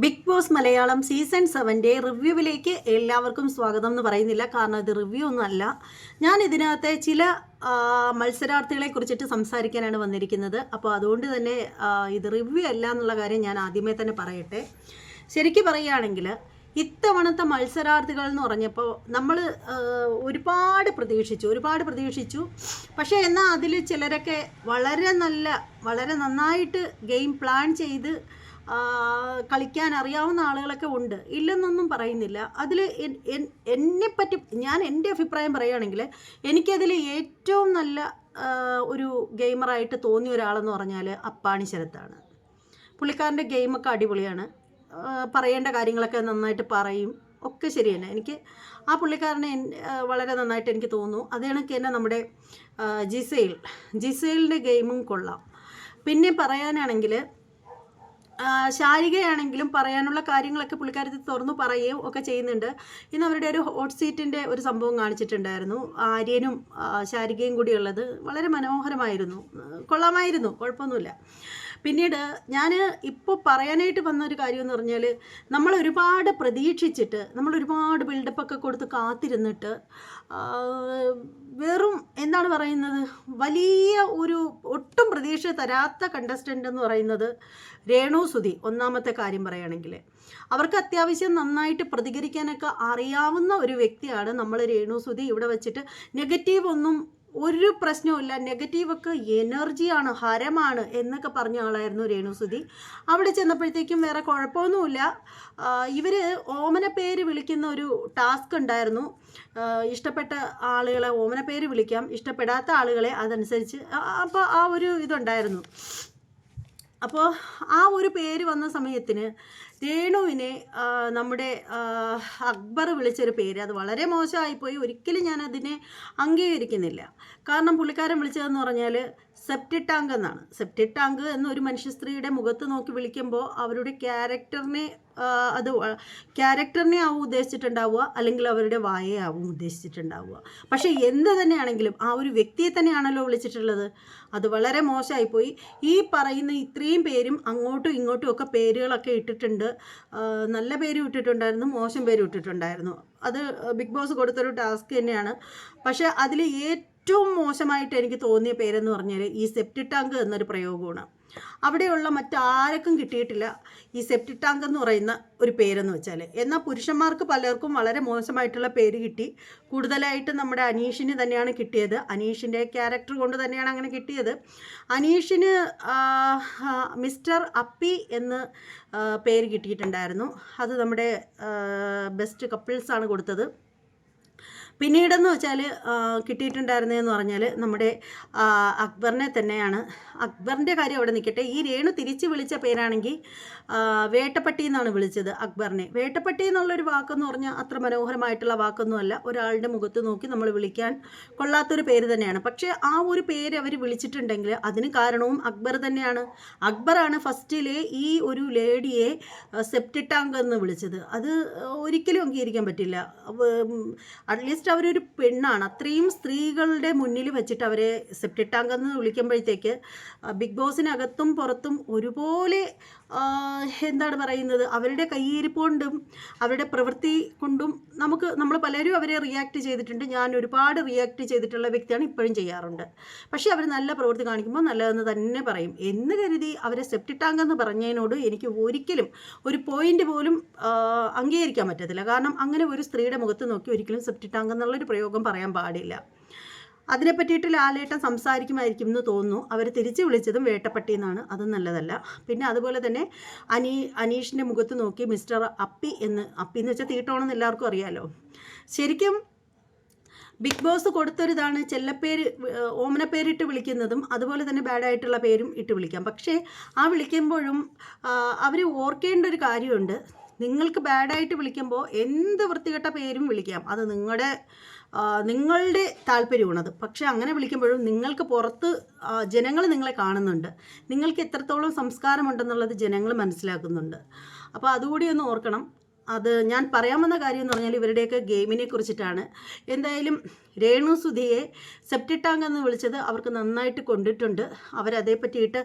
Big boss Malayalam season സെവന്റെ റിവ്യൂവിലേക്ക് എല്ലാവർക്കും സ്വാഗതം എന്ന് പറയുന്നില്ല. കാരണം ഇത് റിവ്യൂ ഒന്നുമല്ല ഞാൻ ഇതിനകത്തെ ചില മത്സരാർത്ഥികളെ കുറിച്ചിട്ട് സംസാരിക്കാനാണ് വന്നിരിക്കുന്നത്. അപ്പോൾ അതുകൊണ്ട് തന്നെ ഇത് റിവ്യൂ അല്ല എന്നുള്ള കാര്യം ഞാൻ ആദ്യമേ തന്നെ പറയട്ടെ. ശരിക്കും പറയുകയാണെങ്കിൽ ഇത്തവണത്തെ മത്സരാർത്ഥികൾ എന്ന് പറഞ്ഞപ്പോൾ നമ്മൾ ഒരുപാട് പ്രതീക്ഷിച്ചു. ഒരുപാട് പ്രതീക്ഷിച്ചു. പക്ഷേ എന്നാൽ അതിൽ ചിലരൊക്കെ വളരെ നല്ല വളരെ നന്നായിട്ട് ഗെയിം പ്ലാൻ ചെയ്ത് കളിക്കാൻ അറിയാവുന്ന ആളുകളൊക്കെ ഉണ്ട്. ഇല്ലെന്നൊന്നും പറയുന്നില്ല. അതിൽ എന്നെപ്പറ്റി ഞാൻ എന്റെ അഭിപ്രായം പറയുകയാണെങ്കിൽ എനിക്കതിൽ ഏറ്റവും നല്ല ഒരു ഗെയിമറായിട്ട് തോന്നിയ ഒരാളെന്ന് പറഞ്ഞാൽ അപ്പാണി ശരത്താണ്. പുള്ളിക്കാരന്റെ ഗെയിമൊക്കെ അടിപൊളിയാണ്. പറയേണ്ട കാര്യങ്ങളൊക്കെ നന്നായിട്ട് പറയും. ഒക്കെ ശരി തന്നെ. എനിക്ക് ആ പുള്ളിക്കാരനെ വളരെ നന്നായിട്ട് എനിക്ക് തോന്നുന്നു. അതേ കണക്ക് തന്നെ നമ്മുടെ ജിസൈൽ. ജിസൈലിന്റെ ഗെയിമും കൊള്ളാം. പിന്നെ പറയാനാണെങ്കിൽ ശാരികയാണെങ്കിലും പറയാനുള്ള കാര്യങ്ങളൊക്കെ പുള്ളിക്കാരത്തിൽ തുറന്നു പറയുകയും ഒക്കെ ചെയ്യുന്നുണ്ട്. ഇന്ന് അവരുടെ ഒരു ഹോട്ട് സീറ്റിന്റെ ഒരു സംഭവം കാണിച്ചിട്ടുണ്ടായിരുന്നു. ആര്യനും ശാരികയും കൂടി ഉള്ളത് വളരെ മനോഹരമായിരുന്നു. കൊള്ളാമായിരുന്നു. കുഴപ്പമൊന്നുമില്ല. പിന്നീട് ഞാൻ ഇപ്പോൾ പറയാനായിട്ട് വന്ന ഒരു കാര്യം എന്ന് പറഞ്ഞാൽ നമ്മൾ ഒരുപാട് പ്രതീക്ഷിച്ചിട്ട് നമ്മൾ ഒരുപാട് ബിൽഡപ്പൊക്കെ കൊടുത്ത് കാത്തിരുന്നിട്ട് വെറും എന്താണ് പറയുന്നത്? വലിയ ഒരു ഒട്ടും പ്രതീക്ഷ തരാത്ത കണ്ടസ്റ്റന്റ് എന്ന് പറയുന്നത് രേണു സുധി ഒന്നാമത്തെ കാര്യം പറയുകയാണെങ്കിൽ അവർക്ക് അത്യാവശ്യം നന്നായിട്ട് പ്രതികരിക്കാനൊക്കെ അറിയാവുന്ന ഒരു വ്യക്തിയാണ് നമ്മൾ രേണു സുധി. ഇവിടെ വെച്ചിട്ട് നെഗറ്റീവ് ഒന്നും ഒരു പ്രശ്നവുമില്ല. നെഗറ്റീവൊക്കെ എനർജിയാണ് ഹരമാണ് എന്നൊക്കെ പറഞ്ഞ ആളായിരുന്നു രേണുസുതി അവിടെ ചെന്നപ്പോഴത്തേക്കും വേറെ കുഴപ്പമൊന്നുമില്ല. ഇവർ ഓമന പേര് വിളിക്കുന്ന ഒരു ടാസ്ക് ഉണ്ടായിരുന്നു. ഇഷ്ടപ്പെട്ട ആളുകളെ ഓമന പേര് വിളിക്കാം. ഇഷ്ടപ്പെടാത്ത ആളുകളെ അതനുസരിച്ച് അപ്പോൾ ആ ഒരു ഇതുണ്ടായിരുന്നു. അപ്പോൾ ആ ഒരു പേര് വന്ന സമയത്തിന് രേണുവിനെ നമ്മുടെ അക്ബർ വിളിച്ചൊരു പേര്. അത് വളരെ മോശമായിപ്പോയി. ഒരിക്കലും ഞാൻ അതിനെ അംഗീകരിക്കുന്നില്ല. കാരണം പുള്ളിക്കാരൻ വിളിച്ചതെന്ന് പറഞ്ഞാൽ സെപ്റ്റി ടാങ്ക് എന്നാണ്. സെപ്റ്റി ടാങ്ക് എന്നൊരു മനുഷ്യ സ്ത്രീയുടെ മുഖത്ത് നോക്കി വിളിക്കുമ്പോൾ അവരുടെ ക്യാരക്ടറിനെ അത് ക്യാരക്ടറിനെ ആവും ഉദ്ദേശിച്ചിട്ടുണ്ടാവുക അല്ലെങ്കിൽ അവരുടെ വായയെ ആവും ഉദ്ദേശിച്ചിട്ടുണ്ടാവുക. പക്ഷേ എന്ത് തന്നെയാണെങ്കിലും ആ ഒരു വ്യക്തിയെ തന്നെയാണല്ലോ വിളിച്ചിട്ടുള്ളത്. അത് വളരെ മോശമായിപ്പോയി. ഈ പറയുന്ന ഇത്രയും പേരും അങ്ങോട്ടും ഇങ്ങോട്ടും ഒക്കെ പേരുകളൊക്കെ ഇട്ടിട്ടുണ്ട്. നല്ല പേര് ഇട്ടിട്ടുണ്ടായിരുന്നു മോശം പേര് ഇട്ടിട്ടുണ്ടായിരുന്നു. അത് ബിഗ് ബോസ് കൊടുത്തൊരു ടാസ്ക് തന്നെയാണ്. പക്ഷേ അതിൽ ഏറ്റവും മോശമായിട്ട് എനിക്ക് തോന്നിയ പേരെന്ന് പറഞ്ഞാൽ ഈ സെപ്റ്റി ടാങ്ക് എന്നൊരു പ്രയോഗമാണ്. അവിടെയുള്ള മറ്റാരക്കും കിട്ടിയിട്ടില്ല. ഈ സെപ്റ്റി ടാങ്ക് എന്ന് പറയുന്ന ഒരു പേരെന്ന് വെച്ചാൽ. എന്നാൽ പുരുഷന്മാർക്ക് പലർക്കും വളരെ മോശമായിട്ടുള്ള പേര് കിട്ടി. കൂടുതലായിട്ട് നമ്മുടെ അനീഷിന് തന്നെയാണ് കിട്ടിയത്. അനീഷിന്റെ ക്യാരക്ടർ കൊണ്ട് തന്നെയാണ് അങ്ങനെ കിട്ടിയത്. അനീഷിന് മിസ്റ്റർ അപ്പി എന്ന് പേര് കിട്ടിയിട്ടുണ്ടായിരുന്നു. അത് നമ്മുടെ ബെസ്റ്റ് കപ്പിൾസാണ് കൊടുത്തത്. പിന്നീടെന്ന് വെച്ചാൽ കിട്ടിയിട്ടുണ്ടായിരുന്നതെന്ന് പറഞ്ഞാൽ നമ്മുടെ അക്ബറിനെ തന്നെയാണ്. അക്ബറിന്റെ കാര്യം അവിടെ നിൽക്കട്ടെ ഈ രേണു തിരിച്ച് വിളിച്ച പേരാണെങ്കിൽ വേട്ടപ്പട്ടി എന്നാണ് വിളിച്ചത് അക്ബറിനെ. വേട്ടപ്പട്ടി എന്നുള്ളൊരു വാക്കെന്ന് പറഞ്ഞാൽ അത്ര മനോഹരമായിട്ടുള്ള വാക്കൊന്നുമല്ല ഒരാളുടെ മുഖത്ത് നോക്കി നമ്മൾ വിളിക്കാൻ കൊള്ളാത്തൊരു പേര് തന്നെയാണ്. പക്ഷേ ആ ഒരു പേര് അവർ വിളിച്ചിട്ടുണ്ടെങ്കിൽ അതിന് കാരണവും അക്ബർ തന്നെയാണ്. അക്ബറാണ് ഫസ്റ്റിലെ ഈ ഒരു ലേഡിയെ സെപ്റ്റിട്ടാങ്ക് എന്ന് വിളിച്ചത്. അത് ഒരിക്കലും അംഗീകരിക്കാൻ പറ്റില്ല. അറ്റ്ലീസ്റ്റ് അവരൊരു പെണ്ണാണ്. അത്രയും സ്ത്രീകളുടെ മുന്നിൽ വെച്ചിട്ട് അവരെ സെപ്റ്റിട്ടാങ്കെന്ന് വിളിക്കുമ്പോഴത്തേക്ക് ബിഗ് ബോസിനകത്തും പുറത്തും ഒരുപോലെ എന്താണ് പറയുന്നത്? അവരുടെ കയ്യിരിപ്പ് കൊണ്ടും അവരുടെ പ്രവൃത്തി കൊണ്ടും നമുക്ക് നമ്മൾ പലരും അവരെ റിയാക്ട് ചെയ്തിട്ടുണ്ട്. ഞാൻ ഒരുപാട് റിയാക്ട് ചെയ്തിട്ടുള്ള വ്യക്തിയാണ് ഇപ്പോഴും ചെയ്യാറുണ്ട്. പക്ഷേ അവർ നല്ല പ്രവൃത്തി കാണിക്കുമ്പോൾ നല്ലതെന്ന് തന്നെ പറയും. എന്ന് കരുതി അവരെ സെപ്റ്റിട്ടാങ്കെന്ന് പറഞ്ഞതിനോട് എനിക്ക് ഒരിക്കലും ഒരു പോയിന്റ് പോലും അംഗീകരിക്കാൻ പറ്റത്തില്ല. കാരണം അങ്ങനെ ഒരു സ്ത്രീയുടെ മുഖത്ത് നോക്കി ഒരിക്കലും സെപ്റ്റിട്ടാങ്കെന്നുള്ളൊരു പ്രയോഗം പറയാൻ പാടില്ല. അതിനെ പറ്റിയിട്ട് ലാലേട്ടൻ സംസാരിക്കുമായിരിക്കും എന്ന് തോന്നുന്നു. അവർ തിരിച്ചു വിളിച്ചതും വേട്ടപ്പട്ടി എന്നാണ്. അതും നല്ലതല്ല. പിന്നെ അതുപോലെ തന്നെ അനീ അനീഷിന്റെ മുഖത്ത് നോക്കി മിസ്റ്റർ അപ്പി എന്ന് അപ്പി എന്ന് വെച്ചാൽ തീട്ടോണെന്ന് എല്ലാവർക്കും അറിയാലോ. ശരിക്കും ബിഗ് ബോസ് കൊടുത്തൊരിതാണ് ചെല്ലപ്പേര് ഓമനപ്പേരിട്ട് വിളിക്കുന്നതും അതുപോലെ തന്നെ ബാഡായിട്ടുള്ള പേരും ഇട്ട് വിളിക്കാം. പക്ഷേ ആ വിളിക്കുമ്പോഴും അവർ ഓർക്കേണ്ട ഒരു കാര്യമുണ്ട്. നിങ്ങൾക്ക് ബാഡായിട്ട് വിളിക്കുമ്പോൾ എന്ത് വൃത്തികെട്ട പേരും വിളിക്കാം. അത് നിങ്ങളുടെ നിങ്ങളുടെ താല്പര്യമാണത്. പക്ഷേ അങ്ങനെ വിളിക്കുമ്പോഴും നിങ്ങൾക്ക് പുറത്ത് ജനങ്ങൾ നിങ്ങളെ കാണുന്നുണ്ട്. നിങ്ങൾക്ക് എത്രത്തോളം സംസ്കാരമുണ്ടെന്നുള്ളത് ജനങ്ങൾ മനസ്സിലാക്കുന്നുണ്ട്. അപ്പോൾ അതുകൂടി ഒന്ന് ഓർക്കണം. അത് ഞാൻ പറയാൻ വന്ന കാര്യം എന്ന് പറഞ്ഞാൽ ഇവരുടെയൊക്കെ ഗെയിമിനെ കുറിച്ചിട്ടാണ്. എന്തായാലും രേണു സുധിയെ സെപ്റ്റിട്ടാങ് എന്ന് വിളിച്ചത് അവർക്ക് നന്നായിട്ട് കൊണ്ടിട്ടുണ്ട്. അവരതേ പറ്റിയിട്ട്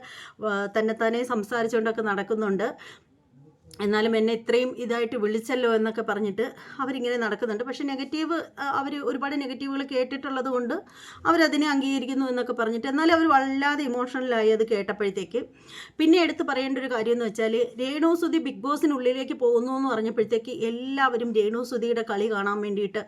തന്നെ തന്നെ സംസാരിച്ചുകൊണ്ടൊക്കെ നടക്കുന്നുണ്ട്. എന്നാലും എന്നെ ഇത്രയും ഇതായിട്ട് വിളിച്ചല്ലോ എന്നൊക്കെ പറഞ്ഞിട്ട് അവരിങ്ങനെ നടക്കുന്നുണ്ട്. പക്ഷെ നെഗറ്റീവ് അവർ ഒരുപാട് നെഗറ്റീവുകൾ കേട്ടിട്ടുള്ളത് കൊണ്ട് അവരതിനെ അംഗീകരിക്കുന്നു എന്നൊക്കെ പറഞ്ഞിട്ട് എന്നാലും അവർ വല്ലാതെ ഇമോഷണലായി അത് കേട്ടപ്പോഴത്തേക്ക്. പിന്നെ എടുത്ത് പറയേണ്ട ഒരു കാര്യം എന്ന് വെച്ചാൽ രേണു സുധി ബിഗ് ബോസിനുള്ളിലേക്ക് പോകുന്നു എന്ന് പറഞ്ഞപ്പോഴത്തേക്ക് എല്ലാവരും രേണു സുധിയുടെ കളി കാണാൻ വേണ്ടിയിട്ട്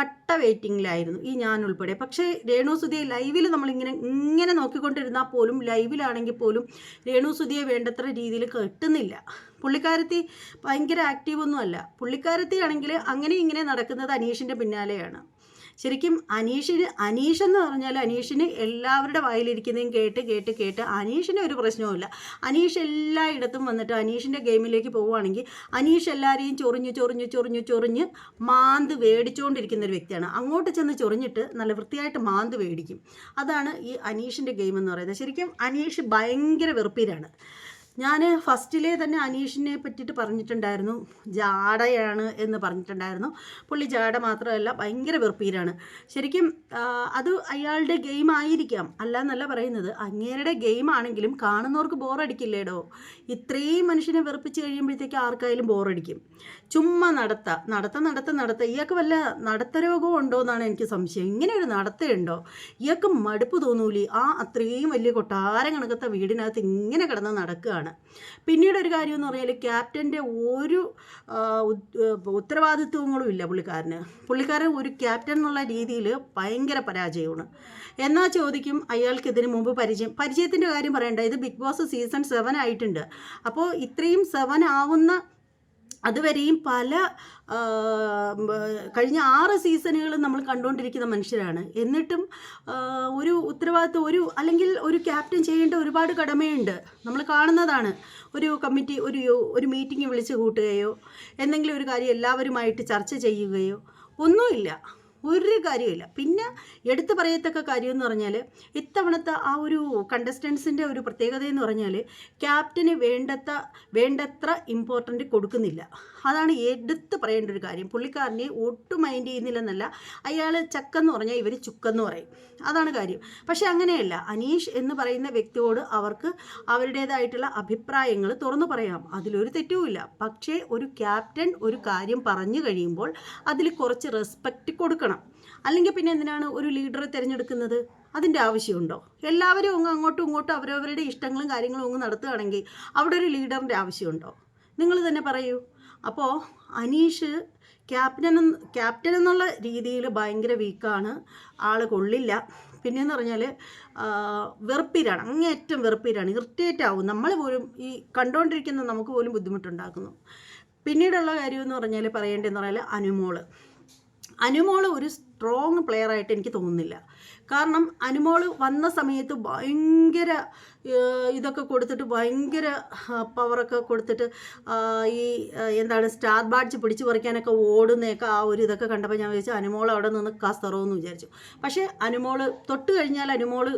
കട്ട വെയിറ്റിങ്ങിലായിരുന്നു ഈ ഞാൻ ഉൾപ്പെടെ. പക്ഷേ രേണു സുധിയെ ലൈവിൽ നമ്മളിങ്ങനെ ഇങ്ങനെ നോക്കിക്കൊണ്ടിരുന്നാൽ പോലും ലൈവിലാണെങ്കിൽ പോലും രേണു സുധിയെ വേണ്ടത്ര രീതിയിൽ കെട്ടുന്നില്ല. പുള്ളിക്കാരത്തി ഭയങ്കര ആക്റ്റീവൊന്നും അല്ല. പുള്ളിക്കാരത്തി ആണെങ്കിൽ അങ്ങനെ ഇങ്ങനെ നടക്കുന്നത് അനീഷിന്റെ പിന്നാലെയാണ്. ശരിക്കും അനീഷിന് അനീഷ് എന്ന് പറഞ്ഞാൽ അനീഷിന് എല്ലാവരുടെ വായിലിരിക്കുന്നതും കേട്ട് കേട്ട് കേട്ട് അനീഷിന് ഒരു പ്രശ്നവുമില്ല. അനീഷ് എല്ലായിടത്തും വന്നിട്ട് അനീഷിന്റെ ഗെയിമിലേക്ക് പോവുകയാണെങ്കിൽ അനീഷ് എല്ലാവരെയും ചൊറിഞ്ഞ് ചൊറിഞ്ഞ് ചൊറിഞ്ഞ് ചൊറിഞ്ഞ് മാന്ത് വേടിച്ചുകൊണ്ടിരിക്കുന്ന ഒരു വ്യക്തിയാണ്. അങ്ങോട്ട് ചെന്ന് ചൊറിഞ്ഞിട്ട് നല്ല വൃത്തിയായിട്ട് മാന്ത് വേടിക്കും. അതാണ് ഈ അനീഷിന്റെ ഗെയിം എന്ന് പറയുന്നത്. ശരിക്കും അനീഷ് ഭയങ്കര വെറുപ്പീരാണ്. ഞാൻ ഫസ്റ്റിലെ തന്നെ അനീഷിനെ പറ്റിയിട്ട് പറഞ്ഞിട്ടുണ്ടായിരുന്നു. ജാടയാണ് എന്ന് പറഞ്ഞിട്ടുണ്ടായിരുന്നു. പുള്ളി ജാട മാത്രമല്ല ഭയങ്കര വെറുപ്പീരാണ്. ശരിക്കും അത് അയാളുടെ ഗെയിം ആയിരിക്കാം. അല്ല എന്നല്ല പറയുന്നത്. അങ്ങേരുടെ ഗെയിം ആണെങ്കിലും കാണുന്നവർക്ക് ബോറടിക്കില്ലേടോ? ഇത്രയും മനുഷ്യനെ വെറുപ്പിച്ച് കഴിയുമ്പോഴത്തേക്ക് ആർക്കായാലും ബോറടിക്കും. ചുമ്മാ നടത്ത. നടത്ത നടത്ത നടത്ത. ഇയാൾക്ക് വല്ല നടത്ത രോഗവും ഉണ്ടോ എന്നാണ് എനിക്ക് സംശയം. ഇങ്ങനെ ഒരു നടത്തയുണ്ടോ? ഇയാൾക്ക് മടുപ്പ് തോന്നൂലി. ആ അത്രയും വലിയ കൊട്ടാരം കണക്കത്തെ വീടിനകത്ത് ഇങ്ങനെ കിടന്ന് നടക്കുകയാണ്. പിന്നീട് ഒരു കാര്യം എന്ന് പറഞ്ഞാൽ ക്യാപ്റ്റന്റെ ഒരു ഉത്തരവാദിത്വങ്ങളും ഇല്ല പുള്ളിക്കാരന്. പുള്ളിക്കാരൻ ഒരു ക്യാപ്റ്റൻ എന്നുള്ള രീതിയിൽ ഭയങ്കര പരാജയമാണ്. എന്നാൽ ചോദിക്കും? അയാൾക്ക് ഇതിനു മുമ്പ് പരിചയം. പരിചയത്തിന്റെ കാര്യം പറയണ്ട. ഇത് ബിഗ് ബോസ് സീസൺ സെവൻ ആയിട്ടുണ്ട്. അപ്പോൾ ഇത്രയും സെവൻ ആവുന്ന അതുവരെയും പല കഴിഞ്ഞ ആറ് സീസണുകളും നമ്മൾ കണ്ടുകൊണ്ടിരിക്കുന്ന മനുഷ്യരാണ്. എന്നിട്ടും ഒരു ഉത്തരവാദിത്വം ഒരു അല്ലെങ്കിൽ ഒരു ക്യാപ്റ്റൻ ചെയ്യേണ്ട ഒരുപാട് കടമയുണ്ട്. നമ്മൾ കാണുന്നതാണ്. ഒരു കമ്മിറ്റി ഒരു ഒരു മീറ്റിംഗ് വിളിച്ച് കൂട്ടുകയോ എന്തെങ്കിലും ഒരു കാര്യം എല്ലാവരുമായിട്ട് ചർച്ച ചെയ്യുകയോ ഒന്നുമില്ല. ഒരു കാര്യമില്ല പിന്നെ എടുത്തു പറയത്തക്ക കാര്യം എന്ന് പറഞ്ഞാൽ ഇത്തവണത്തെ ആ ഒരു കണ്ടസ്റ്റൻസിന്റെ ഒരു പ്രത്യേകത എന്ന് പറഞ്ഞാൽ ക്യാപ്റ്റന് വേണ്ടത്ത വേണ്ടത്ര ഇമ്പോർട്ടന്റ് കൊടുക്കുന്നില്ല. അതാണ് എടുത്ത് പറയേണ്ട ഒരു കാര്യം. പുള്ളിക്കാരനെ ഒട്ടും മൈൻഡ് ചെയ്യുന്നില്ലെന്നല്ല അയാൾ ചക്കെന്ന് പറഞ്ഞാൽ ഇവർ ചുക്കെന്ന് പറയും. അതാണ് കാര്യം. പക്ഷേ അങ്ങനെയല്ല. അനീഷ് എന്ന് പറയുന്ന വ്യക്തിയോട് അവർക്ക് അവരുടേതായിട്ടുള്ള അഭിപ്രായങ്ങൾ തുറന്നു പറയാം. അതിലൊരു തെറ്റുമില്ല. പക്ഷേ ഒരു ക്യാപ്റ്റൻ ഒരു കാര്യം പറഞ്ഞു കഴിയുമ്പോൾ അതിൽ കുറച്ച് റെസ്പെക്റ്റ് കൊടുക്കണം. അല്ലെങ്കിൽ പിന്നെ എന്തിനാണ് ഒരു ലീഡറെ തിരഞ്ഞെടുക്കുന്നത്? അതിന്റെ ആവശ്യമുണ്ടോ? എല്ലാവരും അങ്ങ് അങ്ങോട്ടും ഇങ്ങോട്ടും അവരവരുടെ ഇഷ്ടങ്ങളും കാര്യങ്ങളും അങ്ങ് നടത്തുകയാണെങ്കിൽ അവിടെ ഒരു ലീഡറിന്റെ ആവശ്യമുണ്ടോ? നിങ്ങൾ തന്നെ പറയൂ. അപ്പോൾ അനീഷ് ക്യാപ്റ്റൻ ക്യാപ്റ്റൻ എന്നുള്ള രീതിയിൽ ഭയങ്കര വീക്കാണ് ആൾ കൊള്ളില്ല. പിന്നെയെന്ന് പറഞ്ഞാൽ വെറുപ്പീരാണ്. അങ്ങേയറ്റം വെറുപ്പീരാണ്. ഇറിറ്റേറ്റ് ആവും നമ്മൾ പോലും ഈ കണ്ടുകൊണ്ടിരിക്കുന്ന നമുക്ക് പോലും ബുദ്ധിമുട്ടുണ്ടാക്കുന്നു. പിന്നീടുള്ള കാര്യം എന്ന് പറഞ്ഞാൽ പറയേണ്ടതെന്ന് പറഞ്ഞാൽ അനുമോൾ. അനുമോൾ ഒരു സ്ട്രോങ് പ്ലെയർ ആയിട്ട് എനിക്ക് തോന്നുന്നില്ല. കാരണം അനുമോൾ വന്ന സമയത്ത് ഭയങ്കര ഇതൊക്കെ കൊടുത്തിട്ട് ഭയങ്കര പവറൊക്കെ കൊടുത്തിട്ട് ഈ എന്താണ് സ്റ്റാർ ബാഡ്ജ് പിടിച്ചു പറിക്കാനൊക്കെ ഓടുന്നതൊക്കെ ആ ഒരു ഇതൊക്കെ കണ്ടപ്പോൾ ഞാൻ വിചാരിച്ചു അനുമോൾ അവിടെ നിന്ന് കസറോന്ന് വിചാരിച്ചു. പക്ഷേ അനുമോൾ തൊട്ട് കഴിഞ്ഞാൽ അനുമോൾ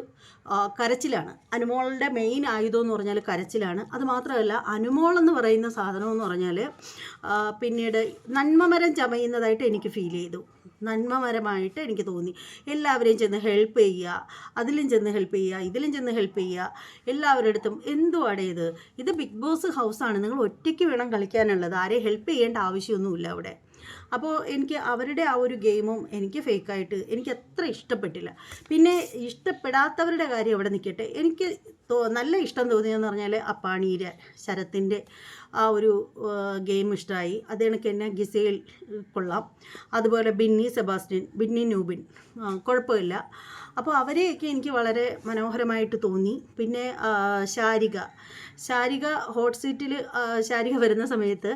ആ, കരച്ചിലാണ്. അനുമോളുടെ മെയിൻ ആയുധം എന്ന് പറഞ്ഞാൽ കരച്ചിലാണ്. അത് മാത്രമല്ല അനുമോൾ എന്ന് പറയുന്ന സാധനം എന്ന് പറഞ്ഞാൽ പിന്നീട് നന്മമരം ചമയുന്നതായിട്ട് എനിക്ക് ഫീൽ ചെയ്തു. നന്മമരമായിട്ട് എനിക്ക് തോന്നി. എല്ലാവരെയും ചെന്ന് ഹെൽപ്പ് ചെയ്യുക അതിലും ചെന്ന് ഹെൽപ്പ് ചെയ്യുക ഇതിലും ചെന്ന് ഹെൽപ്പ് ചെയ്യുക. എല്ലാവരുടെ അടുത്തും എന്തു ഇത് ഇത് ബിഗ് ബോസ് ഹൗസാണ് നിങ്ങൾ ഒറ്റയ്ക്ക് വേണം കളിക്കാനുള്ളത്. ആരെയും ഹെൽപ്പ് ചെയ്യേണ്ട ആവശ്യമൊന്നുമില്ല അവിടെ. അപ്പോൾ എനിക്ക് അവരുടെ ആ ഒരു ഗെയിമും എനിക്ക് ഫേക്കായിട്ട് എനിക്ക് അത്ര ഇഷ്ടപ്പെട്ടില്ല. പിന്നെ ഇഷ്ടപ്പെടാത്തവരുടെ കാര്യം അവിടെ നിൽക്കട്ടെ. എനിക്ക് തോ നല്ല ഇഷ്ടം തോന്നിയെന്ന് പറഞ്ഞാൽ അപ്പാണീരെ ശരത്തിന്റെ ആ ഒരു ഗെയിം ഇഷ്ടമായി അത് കണക്ക് തന്നെ ഗിസയിൽ കൊള്ളാം. അതുപോലെ ബിന്നി സെബാസ്റ്റ്യൻ ബിന്നി ന്യൂബിൻ. കുഴപ്പമില്ല. അപ്പോൾ അവരെയൊക്കെ എനിക്ക് വളരെ മനോഹരമായിട്ട് തോന്നി. പിന്നെ ശാരിക. ശാരിക ഹോട്ട് സീറ്റിൽ ശാരിക വരുന്ന സമയത്ത്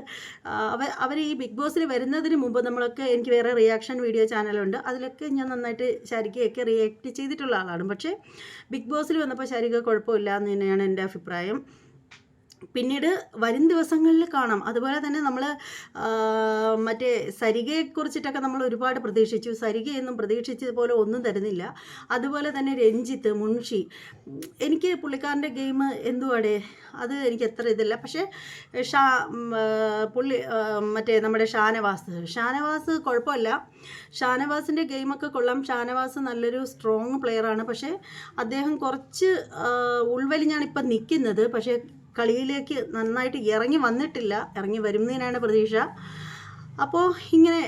അവ അവർ ഈ ബിഗ് ബോസിൽ വരുന്നതിന് മുമ്പ് നമ്മളൊക്കെ എനിക്ക് വേറെ റിയാക്ഷൻ വീഡിയോ ചാനലുണ്ട് അതിലൊക്കെ ഞാൻ നന്നായിട്ട് ശാരികയൊക്കെ റിയാക്ട് ചെയ്തിട്ടുള്ള ആളാണ്. പക്ഷേ ബിഗ് ബോസിൽ വന്നപ്പോൾ ശാരിക കുഴപ്പമില്ല. എന്ന് തന്നെയാണ് എന്റെ അഭിപ്രായം. പിന്നീട് വരും ദിവസങ്ങളിൽ കാണാം. അതുപോലെ തന്നെ നമ്മൾ മറ്റേ സരികയെക്കുറിച്ചിട്ടൊക്കെ നമ്മൾ ഒരുപാട് പ്രതീക്ഷിച്ചു. സരികയൊന്നും പ്രതീക്ഷിച്ചതുപോലെ ഒന്നും തരുന്നില്ല. അതുപോലെ തന്നെ രഞ്ജിത്ത് മുൻഷി. എനിക്ക് പുള്ളിക്കാരന്റെ ഗെയിം എന്തുവാടേ? അത് എനിക്ക് എത്ര ഇതില്ല. പക്ഷേ ഷാ പുള്ളി മറ്റേ നമ്മുടെ ഷാനവാസ്. ഷാനവാസ് കുഴപ്പമില്ല. ഷാനവാസിന്റെ ഗെയിമൊക്കെ കൊള്ളാം. ഷാനവാസ് നല്ലൊരു സ്ട്രോങ് പ്ലെയറാണ്. പക്ഷേ അദ്ദേഹം കുറച്ച് ഉൾവലിഞ്ഞാണ് ഇപ്പം നിൽക്കുന്നത്. പക്ഷേ കളിയിലേക്ക് നന്നായിട്ട് ഇറങ്ങി വന്നിട്ടില്ല. ഇറങ്ങി വരുന്നതിനാണ് പ്രതീക്ഷ. അപ്പോൾ ഇങ്ങനെ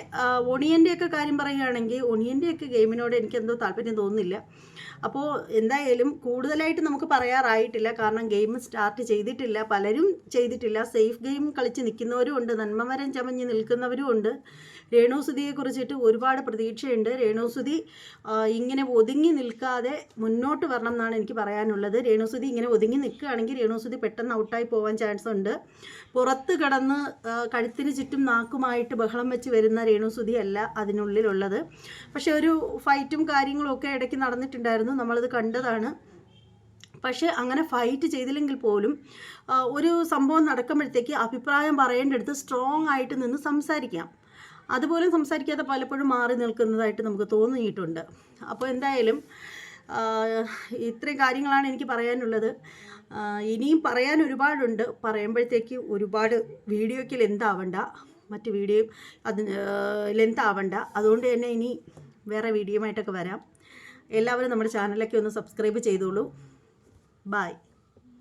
ഒണിയന്റെയൊക്കെ കാര്യം പറയുകയാണെങ്കിൽ ഒണിയന്റെയൊക്കെ ഗെയിമിനോട് എനിക്കെന്തോ താല്പര്യം തോന്നുന്നില്ല. അപ്പോൾ എന്തായാലും കൂടുതലായിട്ട് നമുക്ക് പറയാറായിട്ടില്ല. കാരണം ഗെയിം സ്റ്റാർട്ട് ചെയ്തിട്ടില്ല. പലരും ചെയ്തിട്ടില്ല. സേഫ് ഗെയിം കളിച്ച് നിൽക്കുന്നവരും ഉണ്ട്. നന്മമരം ചമഞ്ഞ് നിൽക്കുന്നവരും ഉണ്ട്. രേണുസുതിയെ കുറിച്ചിട്ട് ഒരുപാട് പ്രതീക്ഷയുണ്ട്. രേണുസുതി ഇങ്ങനെ ഒതുങ്ങി നിൽക്കാതെ മുന്നോട്ട് വരണം എന്നാണ് എനിക്ക് പറയാനുള്ളത്. രേണുസുതി ഇങ്ങനെ ഒതുങ്ങി നിൽക്കുകയാണെങ്കിൽ രേണുസുതി പെട്ടെന്ന് ഔട്ടായി പോകാൻ ചാൻസ് ഉണ്ട്. പുറത്ത് കടന്ന് കഴുത്തിന് ചുറ്റും നാക്കുമായിട്ട് ബഹളം വെച്ച് വരുന്ന രേണുസുതി അല്ല അതിനുള്ളിലുള്ളത്. പക്ഷേ ഒരു ഫൈറ്റും കാര്യങ്ങളും ഒക്കെ ഇടയ്ക്ക് നടന്നിട്ടുണ്ടായിരുന്നു. നമ്മളത് കണ്ടതാണ്. പക്ഷേ അങ്ങനെ ഫൈറ്റ് ചെയ്തില്ലെങ്കിൽ പോലും ഒരു സംഭവം നടക്കുമ്പോഴത്തേക്ക് അഭിപ്രായം പറയേണ്ടടുത്ത് സ്ട്രോങ് ആയിട്ട് നിന്ന് സംസാരിക്കാം. അതുപോലെ സംസാരിക്കാതെ പലപ്പോഴും മാറി നിൽക്കുന്നതായിട്ട് നമുക്ക് തോന്നിയിട്ടുണ്ട്. അപ്പോൾ എന്തായാലും ഇത്രയും കാര്യങ്ങളാണ് എനിക്ക് പറയാനുള്ളത്. ഇനിയും പറയാൻ ഒരുപാടുണ്ട്. പറയുമ്പോഴത്തേക്ക് ഒരുപാട് വീഡിയോയ്ക്ക് ലെന്ത് ആവണ്ട. മറ്റ് വീഡിയോ അതിന് ലെന്ത് ആവണ്ട. അതുകൊണ്ട് തന്നെ ഇനി വേറെ വീഡിയോ ആയിട്ടൊക്കെ വരാം. എല്ലാവരും നമ്മുടെ ചാനലൊക്കെ ഒന്ന് സബ്സ്ക്രൈബ് ചെയ്തോളൂ. ബായ്